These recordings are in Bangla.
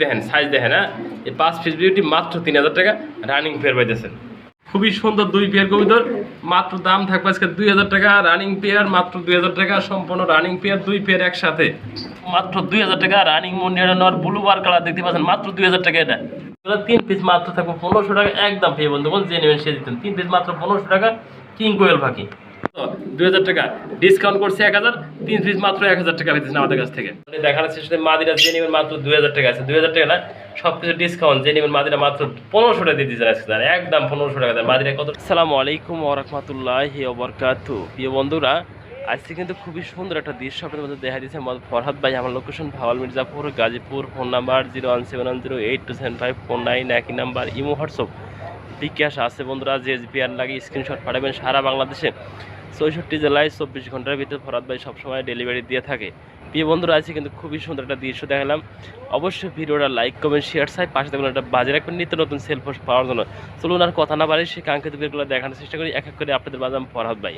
দেখেন সাইজ দেখেন হ্যাঁ? এই পাঁচ পিস বিউটি মাত্র তিন হাজার টাকা রানিং পেয়ার পাইতেছেন। খুবই সুন্দর দুই পেয়ার কবিতর মাত্র দাম থাকবে আজকে দুই হাজার টাকা রানিং পেয়ার মাত্র দুই হাজার টাকা, সম্পূর্ণ রানিং পেয়ার দুই পেয়ার একসাথে। মাত্র দুই হাজার টাকা রানিং মুন্ডিয়ার নর ব্লু বার কালার দেখতে পাচ্ছেন, মাত্র দুই হাজার টাকা এটা। তিন পিস মাত্র থাকবে পনেরোশো টাকা, একদম পেয়ে বন্ধুগণ, যে নেবেন সে দিতেন। তিন পিস মাত্র পনেরোশো টাকা, কিং কোয়েল পাখি। দুই হাজার টাকা। ডিসকাউন্ট করছে এক হাজার, তিন পিস মাত্র এক হাজার টাকা পেয়েছেন আমাদের কাছ থেকে। দেখার শেষে মাদিরা যে নেবেন মাত্র দুই হাজার টাকা আছে। দুই হাজার টাকা না সব কিছু ডিসকাউন্ট যে নেবেন মাদিরা মাত্র পনেরোশো টাকা দিয়ে দিয়েছেন আজকে একদম পনেরোশো টাকা দেয় মাদিরা কত আসসালামু আলাইকুম ওরহমতুল্লাহ প্রিয় বন্ধুরা, আজকে কিন্তু খুবই সুন্দর একটা দৃশ্য আপনাদের মধ্যে দেখা দিয়েছে আমাদের ফরহাদ ভাই। আমার location Bhawal Mirzapur, Gazipur phone number zero one seven one zero eight two seven five four nine একই নাম্বার ইমো, হোয়াটসঅ্যাপ। বিকাশ আছে বন্ধুরা, যে এসবিআর লাগে স্ক্রিনশট পাঠাবেন সারা বাংলাদেশে। চৌষট্টি জেলায় চব্বিশ ঘণ্টার ভিতরে ফরাদ ভাই সবসময় ডেলিভারি দিয়ে থাকে। প্রিয় বন্ধুরা আছে কিন্তু খুবই সুন্দর একটা দৃশ্য দেখালাম। অবশ্যই ভিডিওটা লাইক কমেন্ট শেয়ার সাই পাশে দেখুন একটা বাজে রাখবেন, নিত্য নতুন সেলফোস পাওয়ার জন্য। চলুন আর কথা না বাড়ি সেই কাঙ্ক্ষিত ভিডিওগুলো দেখানোর চেষ্টা করি। এক এক করে আপনাদের বাজাম ফরহাদ ভাই।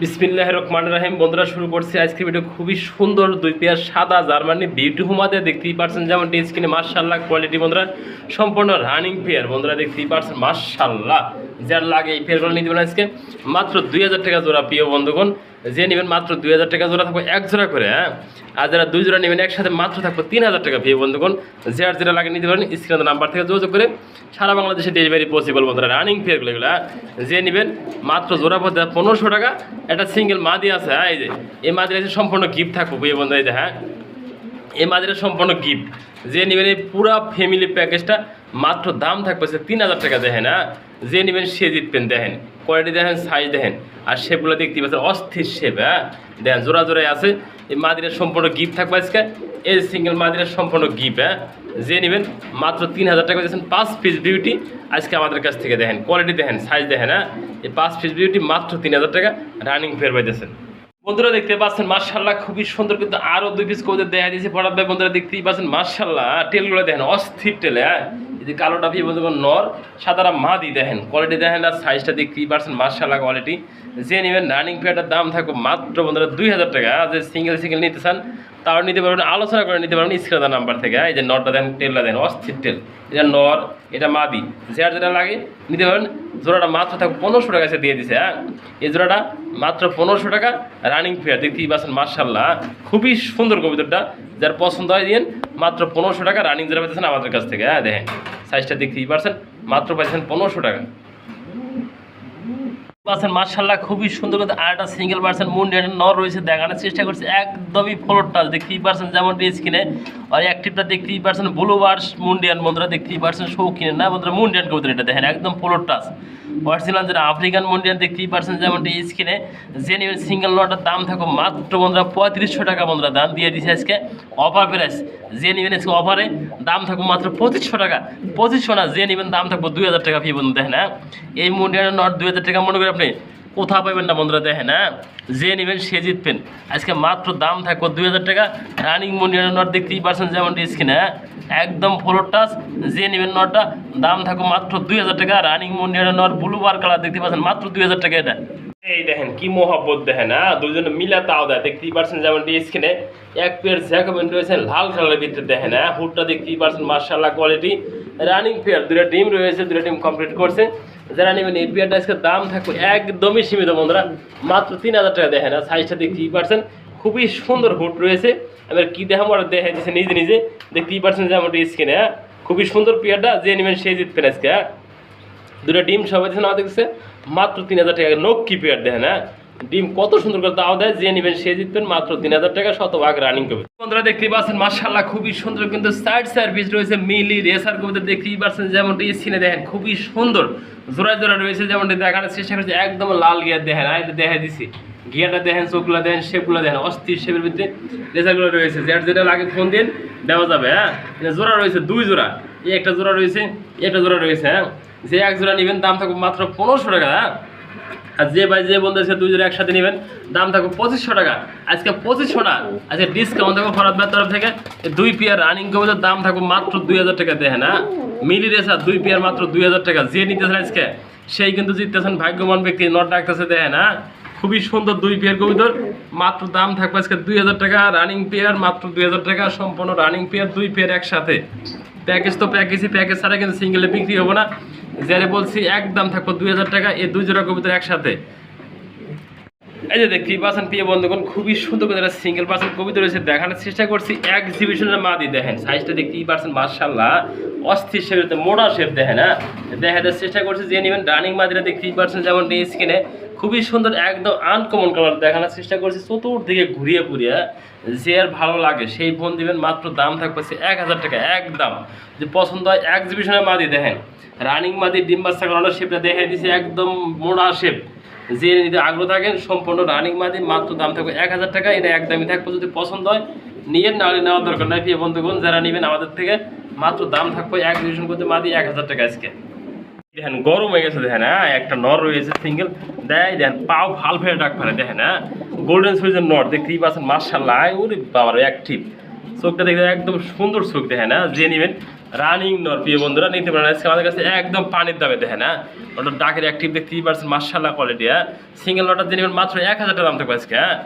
বিসমিল্লাহ রহমান রাহিম। বন্ধুরা, শুরু করছি আজকে ভিডিও খুবই সুন্দর দুই পেয়ার সাদা জার্মানি বিউটি হুমাতে। দেখতেই পারছেন যেমন স্ক্রিনে মার্শাল্লাহ কোয়ালিটি বন্ধুরা। সম্পূর্ণ রানিং পেয়ার বন্ধুরা, দেখতেই পারছেন মার্শাল্লাহ যার লাগে এই পেয়ারগুলো নিতে পারেন আজকে। মাত্র দুই হাজার টাকা জোড়া, প্রিয় বন্ধুগণ। যে নেবেন মাত্র দুই হাজার টাকা জোড়া থাকবে, এক জোড়া করে হ্যাঁ? আর যারা দুই জোড়া নেবেন, একসাথে মাত্র থাকবে তিন হাজার টাকা, প্রিয় বন্ধুগণ। যার যেটা লাগে নিতে পারেন স্ক্রিনের নাম্বার থেকে যোগাযোগ করে সারা বাংলাদেশে ডেলিভারি পসিবল বন্ধুরা রানিং পেয়ারগুলো এগুলো হ্যাঁ? যে নেবেন, মাত্র জোড়া পথে পনেরোশো টাকা। একটা সিঙ্গেল মাদি আছে হ্যাঁ? এই যে, এই মাদির আছে সম্পূর্ণ গিফট থাকব, প্রিয় বন্ধু এই যে হ্যাঁ? এই মাদিরের সম্পূর্ণ গিফট যে নেবেন এই পুরা ফ্যামিলি প্যাকেজটা মাত্র দাম থাকবে তিন হাজার টাকা, দেখেন হ্যাঁ? যে নেবেন সে জিতবেন দেখেন। কোয়ালিটি দেখেন সাইজ দেখেন। আর শেপগুলো দেখতে পাচ্ছেন, অস্থির শেপ হ্যাঁ? দেখেন, জোড়া জোড়ায় আছে। এই মাদিরের সম্পূর্ণ গিফট থাকবে আজকে। এই সিঙ্গেল মাদিরের সম্পূর্ণ গিফট হ্যাঁ? যে নেবেন, মাত্র তিন হাজার টাকা দিয়েছেন, পাঁচ পিস বিউটি আজকে আমাদের কাছ থেকে, দেখেন। কোয়ালিটি দেখেন সাইজ দেখেন হ্যাঁ? এই পাঁচ পিস বিউটি মাত্র তিন হাজার টাকা রানিং ফের পাইতেছেন। বন্ধুরা দেখতে পাচ্ছেন মার্শাল্লাহ খুবই সুন্দর কিন্তু আরও দুই পিস কবুতর দেখা দিয়েছে। ভাই, বন্ধুরা দেখতেই পাচ্ছেন মার্শাল্লাহ টেলগুলো দেখেন, অস্থির টেলে হ্যাঁ? এই যে কালোটা ভিয়ে বলতে নর, সাদারা মাদি দেখেন কোয়ালিটি দেখেন আর সাইজটা দেখতেই পাচ্ছেন মার্শাল্লাহ কোয়ালিটি যে নেবেন রানিং পেয়ারটার দাম থাকবে মাত্র বন্ধুরা দুই হাজার টাকা, যে সিঙ্গেল সিঙ্গেল নিতে চান তাও নিতে পারবেন আলোচনা করে নিতে পারবেন স্ক্রিনার নাম্বার থেকে হ্যাঁ? এই যে নরটা দেন, টেলটা দেন, অস্থির টেল, এটা নর, এটা মাদি, যার যেটা লাগে নিতে পারবেন। জোড়াটা মাত্র থাকবে পনেরোশো টাকা সে দিয়ে দিছে হ্যাঁ? এই জোড়াটা মাত্র পনেরোশো টাকা রানিং ফেয়ার দেখতেই পাচ্ছেন? মার্শাল্লাহ খুবই সুন্দর কবিতাটা যার পছন্দ হয় দিন মাত্র পনেরোশো টাকা রানিং জোড়া পেতেছেন আমাদের কাছ থেকে হ্যাঁ? দেখেন সাইজটা দেখতেই পারছেন মাত্র পাইছেন পনেরোশো টাকা। পাচ্ছেন মার্শাল্লাহ খুবই সুন্দর কিন্তু আর একটা সিঙ্গেল পার্সেন্ট মুন্ডিয়ান নর রয়েছে, দেখানোর চেষ্টা করছে। একদমই ফ্লোর টাচ দেখতেই পারছেন যেমন স্কিনে আর অ্যাক্টিভটা দেখতেই পারছেন ব্লু বার্স মুন্ডিয়ান, বন্ধুরা দেখতেই পারছেন শৌখিনে না, বন্ধুরা, মুন্ডিয়ান কবুতর এটা দেখেন, একদম ফ্লোর টাচ অরিজিনাল যেটা আফ্রিকান মুন্ডিয়ান, দেখতেই পারছেন যেমনটি স্কিনে যে নেবেন সিঙ্গেল নটার দাম থাকো মাত্র, বন্ধুরা, পঁয়ত্রিশশো টাকা, বন্ধুরা, দাম দিয়ে দিছে আজকে। অফার প্রাইস যে নেবেন আজকে অফারে দাম থাকব মাত্র পঁচিশশো টাকা। পঁচিশশো না যে নেবেন দাম থাকব দুই হাজার টাকা ফি বন্ধু দেখেন হ্যাঁ। এই মুন্ডিয়ানের নট দুই হাজার টাকা, মনে করে আপনি কোথাও পাবেন না বন্ধুরা দেখেন হ্যাঁ? যে নেবেন সে জিতবেন। আজকে মাত্র দাম থাকব দুই হাজার টাকা। রানিং মুন্ডিয়ানের নট দেখতেই পারছেন যেমনটি স্কিনে হ্যাঁ? একদম ফ্লোর টাচ যে নেবেন নটটা, দাম থাকো মাত্র দুই হাজার টাকা। রানিং মুন্ডিয়ানের নট ব্লু বার কালার দেখতে পাচ্ছেন, মাত্র দুই হাজার টাকা এটা। এই দেখেন, কি দেখেন হ্যাঁ? মিলা তাও দেয় যেমন এক পেয়ার জ্যাকমেন্ট রয়েছে লাল কালারের ভিতরে দেখেন হ্যাঁ? পারছেন মার্শাল্লাহ কোয়ালিটি রানিং পেয়ার দুটো ডিম রয়েছে দুটো ডিম কমপ্লিট করছে। যারা নেবেন এই পেয়ারটা আজকে দাম থাকবে একদমই সীমিত বন্ধুরা, মাত্র তিন হাজার টাকা দেখেন আর সাইজটা দেখতেই পারছেন, খুবই সুন্দর হুট রয়েছে। এবার কী দেখাম ওরা দেখা দিচ্ছে নিজে নিজে, দেখতেই পারছেন যে আমার স্কিনে হ্যাঁ খুবই সুন্দর পিয়ারটা যে নেবেন সেই জিতবেন আজকে। হ্যাঁ দুটো ডিম সবাই দিচ্ছে না দেখছে মাত্র তিন হাজার টাকা নোক কি পেয়ার দেখেন হ্যাঁ ডিম কত সুন্দর করে দাও দেয়, যে নেবেন সে জিতবেন, মাত্র তিন হাজার টাকা শতভাগ রানিং করবে বন্ধুরা, দেখতেই পাচ্ছেন মার্শাল্লাহ খুবই সুন্দর কিন্তু সাইড সার্ভিস রয়েছে মিলি রেসার কবিতা, দেখতেই পাচ্ছেন যেমনটি স্ক্রিনে দেখেন, খুবই সুন্দর জোড়া জোড়া রয়েছে যেমনটি দেখানোর চেষ্টা করছে, একদম লাল গিয়ার দেখেন এটা দেখা দিছি। গিয়ারটা দেখেন, চোখগুলো দেখেন শেপগুলো দেখেন, অস্থির শেপের ভিতরে রেসারগুলো রয়েছে। যার যেটা লাগে ফোন দিন, দেওয়া যাবে হ্যাঁ? জোড়া রয়েছে, দুই জোড়া। এই একটা জোড়া রয়েছে একটা জোড়া রয়েছে হ্যাঁ? যে এক জোড়া নেবেন, দাম থাকবে মাত্র পনেরোশো টাকা হ্যাঁ? আর যে ভাই যে বন্ধু আছে দুই জোড়া একসাথে নেবেন, দাম থাকবে পঁচিশশো টাকা। আজকে পঁচিশশো না, আজকে ডিসকাউন্ট থাকবে ফরাদ ভাইয়ের তরফ থেকে। দুই পেয়ার রানিং কবিতার দাম থাকবে মাত্র দুই হাজার টাকা দেখেন হ্যাঁ মিলি রেসার দুই পেয়ার মাত্র দুই হাজার টাকা। যে নিতেছেন আজকে, সেই কিন্তু জিততেছেন ভাগ্যবান ব্যক্তি নট ডাকতেছে দেখেন হ্যাঁ খুবই সুন্দর দুই পেয়ার কবুতর। মাত্র দাম থাকবে আজকে দুই হাজার টাকা রানিং পেয়ার মাত্র দুই হাজার টাকা, সম্পূর্ণ রানিং পেয়ার দুই পেয়ার একসাথে। প্যাকেজ তো প্যাকেজই প্যাকেজ ছাড়া কিন্তু সিঙ্গেলে বিক্রি হব না। যারে বলছি, একদম থাকব দুই হাজার টাকা, এই দুই জোড়া কবুতর একসাথে। এই যে দেখতেই পাচ্ছেন, প্রিয় বন্ধুগণ, খুবই সুন্দর করে সিঙ্গেল পার্সেন্ট কবিতা রয়েছে, দেখানোর চেষ্টা করছি। এক্সিবিশনের মাদি দেখেন সাইজটা দেখতেই পারছেন মার্শাল্লাহ অস্থির শেপের মোড়া শেপ দেখেন হ্যাঁ? দেখাতে চেষ্টা করছি, যে নেবেন রানিং মাদিরা দেখতেই পারছেন যেমন স্কিনে খুবই সুন্দর, একদম আনকমন কালার দেখানোর চেষ্টা করছি, চতুর্দিকে ঘুরিয়ে ঘুরিয়ে যে আর ভালো লাগে, সেই ফোন দিবেন, মাত্র দাম থাকবে এক হাজার টাকা, একদম। যে পছন্দ হয় এক্সিবিশনের মাদি দেখেন রানিং মাদি, ডিম বাচ্চা করানোর শেপটা দেখে দিছে, একদম মোড়া শেপ যে নিতে আগ্রহ থাকেন, সম্পূর্ণ রানিং মাদি মাত্র দাম থাকবে এক হাজার টাকা। এটা একদমই থাকবে যদি পছন্দ হয়, নিয়ে নাহলে নেওয়ার দরকার নাই, প্রিয় বন্ধুগণ, যারা নেবেন আমাদের থেকে মাত্র দাম থাকবে এক ডিভিশন করতে মাদি এক হাজার টাকা আজকে। দেখেন, গরম হয়ে গেছে, দেখেন হ্যাঁ একটা নর রয়েছে সিঙ্গেল দেয় দেখেন পাও ভালো ফেলে ডাক ফেলে, দেখেন হ্যাঁ গোল্ডেন সুইজের নর, দেখতেই পাচ্ছেন মার্শাল্লাহ ওরে বাবার অ্যাক্টিভ চোখটা দেখতে একদম সুন্দর চোখ, দেখেন হ্যাঁ যে নেবেন রানিং নর, প্রিয় বন্ধুরা নিতে পারেন আজকে আমাদের কাছে একদম পানির দামে দেখে না ওটা ডাকের অ্যাক্টিভ দেখতে থ্রি পার্সেন্ট মার্শাল্লাহ কোয়ালিটি হ্যাঁ? সিঙ্গেল নটার দিয়ে নেবেন মাত্র এক হাজার টাকা দাম থাকবে আজকে হ্যাঁ?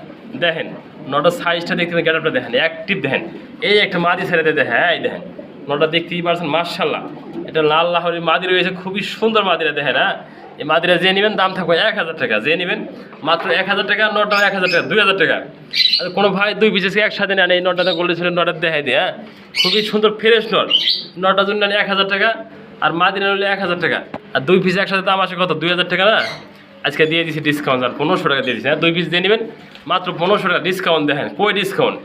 দেখেন নটার সাইজটা দেখতে গেটআপটা দেখেন অ্যাক্টিভ দেখেন। এই একটা মাদি ছেড়ে দেখেন হ্যাঁ এই দেখেন নটা দেখতেই পারছেন মার্শাল্লাহ এটা লাল লাহরি মাদি রয়েছে, খুবই সুন্দর মাদিরা দেখেন হ্যাঁ? এই মাদিরা যে নেবেন, দাম থাকবে এক হাজার টাকা। যে নেবেন, মাত্র এক হাজার টাকা, নটা এক হাজার টাকা, দুই হাজার টাকা। আর কোনো ভাই দুই পিসেস একসাথে নেন? এই নটাতে গোল্ডেন ছিল নটা দেখাই দিয়ে হ্যাঁ? খুবই সুন্দর, ফ্রেশ নট। নটা জন্য এক হাজার টাকা, আর মাদিনা নিলে এক হাজার টাকা। আর দুই পিস একসাথে দাম আসে কত? দুই হাজার টাকা না? আজকে দিয়ে দিচ্ছি ডিসকাউন্ট আর পনেরোশো টাকা দিয়ে দিচ্ছি হ্যাঁ? দুই পিস দিয়ে নেবেন, মাত্র পনেরোশো টাকা ডিসকাউন্ট দেখেন কই ডিসকাউন্ট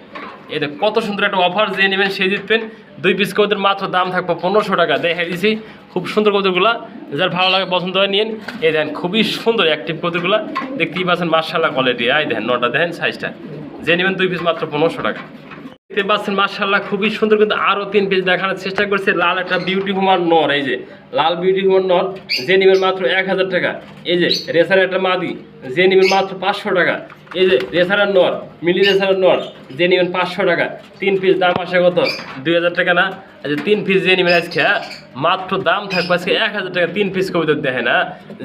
এটা কত সুন্দর একটা অফার যে নেবেন সে জিতবেন দুই পিস কবুতর মাত্র দাম থাকবে পনেরোশো টাকা দেখে দিছি। খুব সুন্দর কবুতরগুলো। যার ভালো লাগে পছন্দ হয় নিন এই দেখেন, খুবই সুন্দর অ্যাক্টিভ কবুতরগুলো। দেখতেই পাচ্ছেন মার্শাল্লাহ কোয়ালিটি এই দেখেন, নটা দেখেন সাইজটা যে নেবেন দুই পিস মাত্র পনেরোশো টাকা। দেখতে পাচ্ছেন মার্শাল্লাহ খুবই সুন্দর কিন্তু আরও তিন পিস দেখানোর চেষ্টা করছে। লাল একটা বিউটি হুমার নর, এই যে। লাল বিউটি হুমার নর, যে নেবেন মাত্র এক হাজার টাকা। এই যে রেসার একটা মাদি, যে নেবেন মাত্র পাঁচশো টাকা। এই যে রেসারের নর মিলি রেসারের নর যে নেবেন পাঁচশো টাকা। তিন পিস দাম আসে কত? দুই হাজার টাকা না? আচ্ছা তিন পিস যে নেবেন আজকে হ্যাঁ? মাত্র দাম থাকবে আজকে এক হাজার টাকা, তিন পিস কবিতা দেখেন না?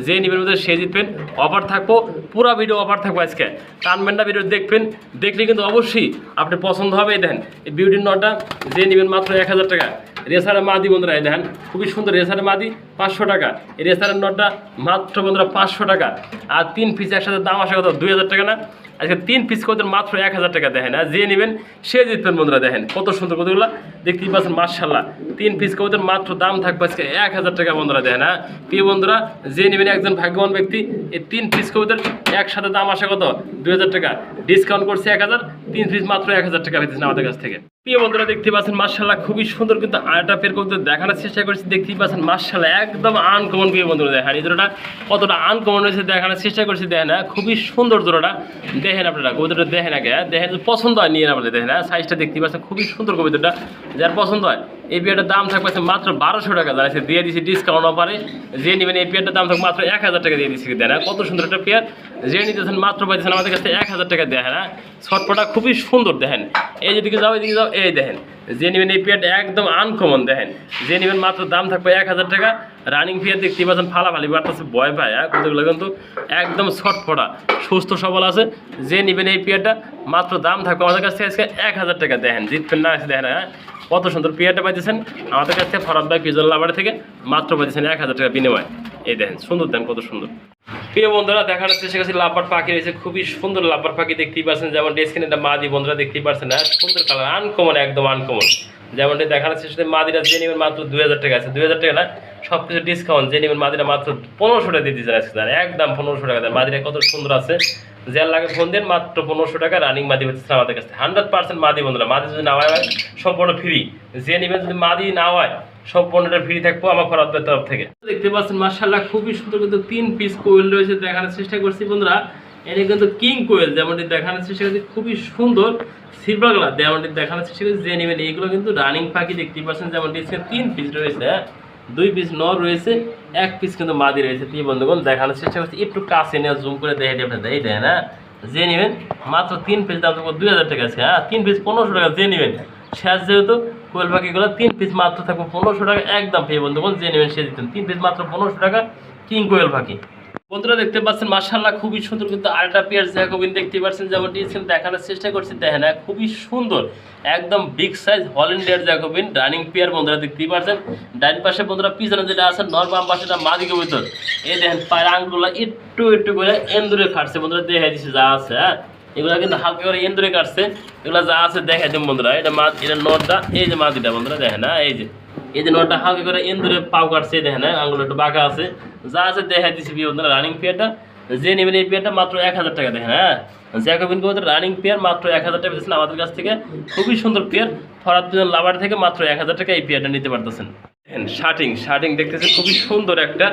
যে নেবেন মধ্যে সে জিতবেন অফার থাকব, পুরো ভিডিও অফার থাকব আজকে। টানবেন না ভিডিও দেখবেন, দেখলে কিন্তু অবশ্যই আপনি পছন্দ হবে দেখেন, এই বিউটির নটা যে নেবেন মাত্র এক হাজার টাকা। রেসারের মাদি বন্ধুরা, এই দেখেন, খুবই সুন্দর রেসারের মাদি, পাঁচশো টাকা। এই রেসারের নটটা মাত্র বন্ধুরা পাঁচশো টাকা। আর তিন পিস একসাথে দাম আসে কথা দুই হাজার টাকা না? আজকে তিন পিস কত মাত্র এক হাজার টাকা দেখেন, আর যে নেবেন সে জিতবেন বন্ধুরা, দেখেন, কত সুন্দর কতগুলো দেখতেই পাচ্ছেন মার্শাল্লাহ তিন পিস কবুতর মাত্র দাম থাকবে আজকে এক হাজার টাকা বন্ধুরা, দেখেন হ্যাঁ। প্রিয় বন্ধুরা, যে নেবেন একজন ভাগ্যবান ব্যক্তি, এই তিন পিস কবুতর একসাথে দাম আসে কত? দুই হাজার টাকা। ডিসকাউন্ট করছে এক হাজার, তিন পিস মাত্র এক হাজার টাকা পেয়েছেন আমাদের কাছ থেকে। প্রিয় বন্ধুরা দেখতে পাচ্ছেন মার্শাল্লাহ খুবই সুন্দর কিন্তু আরেকটা পের করতে দেখানোর চেষ্টা করছি দেখতেই পাচ্ছেন মার্শাল্লাহ একদম আনকমন প্রিয় বন্ধুরা, দেখেন, এই জোড়াটা কতটা আনকমন হয়েছে দেখানোর চেষ্টা করছি, দেখেন হ্যাঁ খুবই সুন্দর জোড়াটা দেখেন আপনারা, কবিতাটা দেখেন আগে হ্যাঁ? দেখেন পছন্দ হয়, নিয়ে আপনাদের দেখেন হ্যাঁ সাইজটা দেখতে পাচ্ছেন, খুবই সুন্দর কবিতাটা যার পছন্দ হয়, এই বিয়েটার দাম থাকবে মাত্র বারোশো টাকা জানাইছে দিয়ে দিচ্ছি ডিসকাউন্ট অফারে যে নেবেন, এই পেয়ারটার দাম থাকবে মাত্র এক হাজার টাকা দিয়ে দিচ্ছি দেন হ্যাঁ? কত সুন্দর একটা পেয়ার যে নিতেছেন মাত্র পাইতেছেন আমাদের কাছে এক হাজার টাকা, দেখেন হ্যাঁ ছটপটা খুবই সুন্দর, দেখেন এই যেদিকে যাও এদিকে যাও এই দেখেন যে নেবেন এই পেয়ারটা একদম আনকমন দেখেন। যে নেবেন মাত্র দাম থাকবে এক হাজার টাকা। রানিং পেয়ার দেখতে পাচ্ছেন, ফালাফালি বাড়তেছে, ভয় পায় হ্যাঁ কতগুলো কিন্তু একদম ছটফটা সুস্থ সবল আছে। যে নেবেন এই পেয়ারটা মাত্র দাম থাকবে আমাদের কাছ থেকে আজকে এক হাজার টাকা। দেখেন জিতবেন না দেখেন হ্যাঁ কত সুন্দর পেয়ারটা পাইতেছেন। আমাদের কাছ থেকে ফরাদ ভাই পিজন লাভার থেকে মাত্র পাইতেছেন এক হাজার টাকা বিনিময়। এই দেখেন, সুন্দর দেন কত সুন্দর। প্রিয় বন্ধুরা, দেখার চেষ্টা করছি লাভবার পাখি রয়েছে। খুবই সুন্দর লাভবার পাখি দেখতেই পাচ্ছেন। যেমন ডেস্কিনে একটা মাদি, বন্ধুরা দেখতেই পাচ্ছেন। হ্যাঁ সুন্দর কালার আনকমন একদম আনকমন যেমনটি দেখানোর চেষ্টা মাদিরা যে নেবেন মাত্র দুই হাজার টাকা আছে। দুই হাজার টাকা না সব কিছু ডিসকাউন্ট যে নেবেন মাদিরা মাত্র পনেরোশো টাকা দিয়ে আজকে স্যার একদম পনেরোশো টাকা দেন মাদিরা কত সুন্দর আছে। যার লাগে ফোন দেন, মাত্র পনেরোশো টাকা। রানিং মাদি হচ্ছে আমাদের কাছে হান্ড্রেড পার্সেন্ট মাদি, বন্ধুরা। মাদি যদি না হয় সম্পূর্ণ ফ্রি যে নেবেন যদি মাদি না হয় সম্পূর্ণটা ফ্রি থাকব আমার ফরাতের তরফ থেকে। দেখতে পাচ্ছেন মার্শাল্লাহ খুবই সুন্দর কিন্তু তিন পিস কোয়েল রয়েছে দেখানোর চেষ্টা করছি বন্ধুরা। এটা কিন্তু কিং কোয়েল যেমনটি দেখানোর চেষ্টা করছি, খুবই সুন্দর সিলভার কালার যেমনটি দেখানোর চেষ্টা করছি, যে এইগুলো কিন্তু রানিং পাখি দেখতে পাচ্ছেন, যেমনটি তিন পিস রয়েছে হ্যাঁ? দুই পিস নর রয়েছে, এক পিস কিন্তু মাদি রয়েছে। প্রিয় বন্ধুগণ, দেখানোর চেষ্টা করছি, একটু কাছে নিয়ে জুম করে দেখে দিয়ে আপনাদের এই দেন হ্যাঁ? যে নেবেন, মাত্র তিন পিস দাম দুই হাজার টাকা আছে হ্যাঁ? তিন পিস পনেরোশো টাকা, যে নেবেন। শেষ যেহেতু কোয়েল পাখিগুলো তিন পিস মাত্র থাকবে পনেরোশো টাকা একদম পেয়ে বন্ধুগণ যে নেবেন সে দিতেন। তিন পিস মাত্র পনেরোশো টাকা কিং কোয়েল পাখি। বন্ধুরা দেখতে পাচ্ছেন মার্শাল্লাহ খুবই সুন্দর কিন্তু আরেকটা পেয়ার জ্যাকোবিন দেখতে পাচ্ছেন যেমন ডিসেন দেখানোর চেষ্টা করছি। দেখেন হ্যাঁ, খুবই সুন্দর একদম বিগ সাইজ হল্যান্ডের জ্যাকোবিন রানিং পেয়ার বন্ধুরা দেখতেই পাচ্ছেন। ডাইন পাশে বন্ধুরা পিছনে যেটা আছে নর বাম পাশে মাদি কবিতর। এই দেখেন পায়ের আঙ্গুলো একটু একটু করে এন্দুরে খাটছে বন্ধুরা দেখে দিচ্ছে যা আছে হ্যাঁ। এগুলো কিন্তু হালকা করে এন্দুরে কাটছে। এগুলো যা আছে দেখে দিন বন্ধুরা। এটা মা এটা নটটা, এই যে মাদিটা বন্ধুরা, দেখেন হ্যাঁ এই যে। এই যে নটটা হালকা করে এন্দুরে পাও কাটছে, এই দেখেন হ্যাঁ আঙ্গুল একটু বাঁকা আছে। যা আছে দেখা দিচ্ছি বিয়ে বন্ধুরা রানিং পেয়ারটা যে নেবেন এই পেয়ারটা মাত্র এক হাজার টাকা, দেখেন হ্যাঁ। জ্যাকোবিন কবুতর রানিং পেয়ার মাত্র এক হাজার টাকা পেয়েছেন আমাদের কাছ থেকে খুবই সুন্দর পেয়ার ফরাত লাভার থেকে মাত্র এক হাজার টাকা এই পেয়ারটা নিতে পারতেছেন। শার্টিং শার্টিং দেখতেছে খুবই সুন্দর একটা।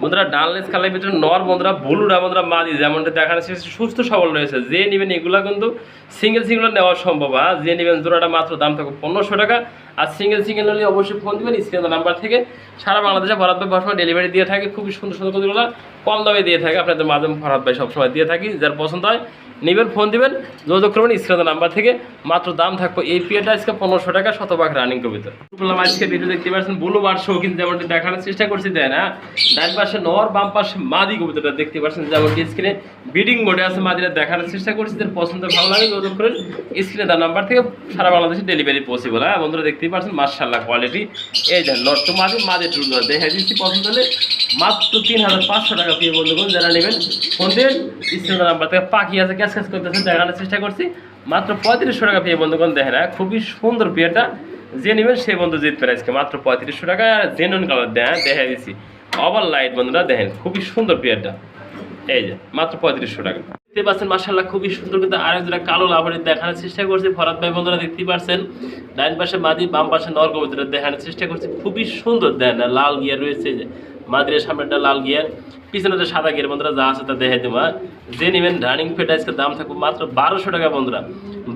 বন্ধুরা, ডানলেস কালের ভিতরে নর বন্ধুরা, বলুরা বন্ধুরা, মাদি যেমনটা দেখানো সুস্থ সবল রয়েছে। যে নেবেন এগুলো কিন্তু সিঙ্গেল সিঙ্গেল নেওয়া সম্ভব আর যে নেবেন জোড়াটা মাত্র দাম থাকবে পনেরোশো টাকা। আর সিঙ্গেল সিঙ্গেল হলে অবশ্যই ফোন দিবেন স্ক্রিনের নাম্বার থেকে সারা বাংলাদেশে ভরাত ভাই সবসময় ডেলিভারি দিয়ে থাকে, খুবই সুন্দর সুন্দর কতগুলো কম দামে দিয়ে থাকে, আপনাদের মাঝে ভরাত ভাই সবসময় দিয়ে থাকি, যার পছন্দ হয় নেবেন ফোন দিবেন, যোগাযোগ করবেন স্ক্রিনের নাম্বার থেকে মাত্র দাম থাকবে এই পিয়াটা আজকে পনেরোশো টাকা শতভাগ রানিং কবিতা। বললাম আজকে ভিডিও দেখতে পাচ্ছেন ব্লু বার শৌখিন যেমনটি দেখানোর চেষ্টা করছি দেয় না ডান পাশে নর, বাম পাশে মাদি কবিতাটা দেখতে পাচ্ছেন, যেমনটি স্ক্রিনে বিডিং মোডে আছে, মাদিরা দেখানোর চেষ্টা করছি যার পছন্দ ভালো লাগে, যোগাযোগ করেন স্ক্রিনে তার নাম্বার থেকে সারা বাংলাদেশে ডেলিভারি পসিবল হ্যাঁ? বন্ধুরা দেখতেই পাচ্ছেন মার্শাল্লাহ কোয়ালিটি এই দেন নট মাদি মাদি টুল দেখে দিচ্ছি পছন্দ হলে। মাত্র তিন হাজার পাঁচশো টাকা পেয়ে বন্ধুগণ, যারা নেবেন ফোন দেন স্ক্রিনে নাম্বার থেকে পাখি আছে ক্যাশ ক্যাশ করতেছে, দেখানোর চেষ্টা করছি। মাত্র পঁয়ত্রিশশো টাকা পেয়ে বন্ধুগণ, দেখেন হ্যাঁ খুবই সুন্দর বিয়েটা যে নেবেন সেই বন্ধু জিতবে আজকে মাত্র পঁয়ত্রিশশো টাকা। আর জেনুন কালার দেয় দেখা দিচ্ছি। ওভার লাইট বন্ধুরা, দেখেন, খুবই সুন্দর বিয়েটা এই যে, মাত্র পঁয়ত্রিশশো টাকা। দেখতে পাচ্ছেন মার্শাল্লাহ খুবই সুন্দর কিন্তু আরেক যেটা কালো লাভারি দেখানোর চেষ্টা করছি। ফরাত ভাই বন্ধুরা দেখতেই পাচ্ছেন ডাইন পাশে মাদি, বাম পাশে নর কবিতা দেখানোর চেষ্টা করছি। খুবই সুন্দর দেন, লাল গিয়ার রয়েছে, যে মাদিরের সামনেটা লাল গিয়ার পিছনে যে সাদা গিয়ার, বন্ধুরা, যা আছে তা দেখে দেবো আর যে নেবেন রানিং ফেট আজকে দাম থাকবে মাত্র বারোশো টাকা, বন্ধুরা।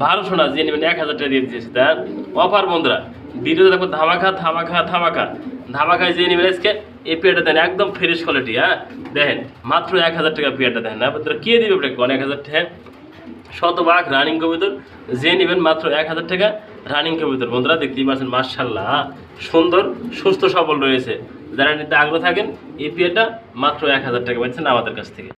বারোশো না, যে নেবেন এক হাজার টাকা দিয়ে দিয়েছে তার অফার, বন্ধুরা ভিডিওতে দেখো ধামাখা ধামাখা ধামাখা ধামাখায় যে নেবেন আজকে, এই পেয়ারটা দেন, একদম ফ্রেশ কোয়ালিটি হ্যাঁ? দেখেন, মাত্র এক হাজার টাকা পেয়ারটা দেন না বন্ধুরা কে দিবে আপনাকে অনেক হাজার টাকা? শতভাগ রানিং কবিতর, যে নেবেন মাত্র এক হাজার টাকা রানিং কবিতর। বন্ধুরা, দেখতেই পাচ্ছেন মার্শাল্লাহ সুন্দর, সুস্থ, সবল রয়েছে। যারা নিতে আগ্রহ থাকেন, এই পেয়ারটা মাত্র এক হাজার টাকা পাচ্ছেন আমাদের কাছ থেকে।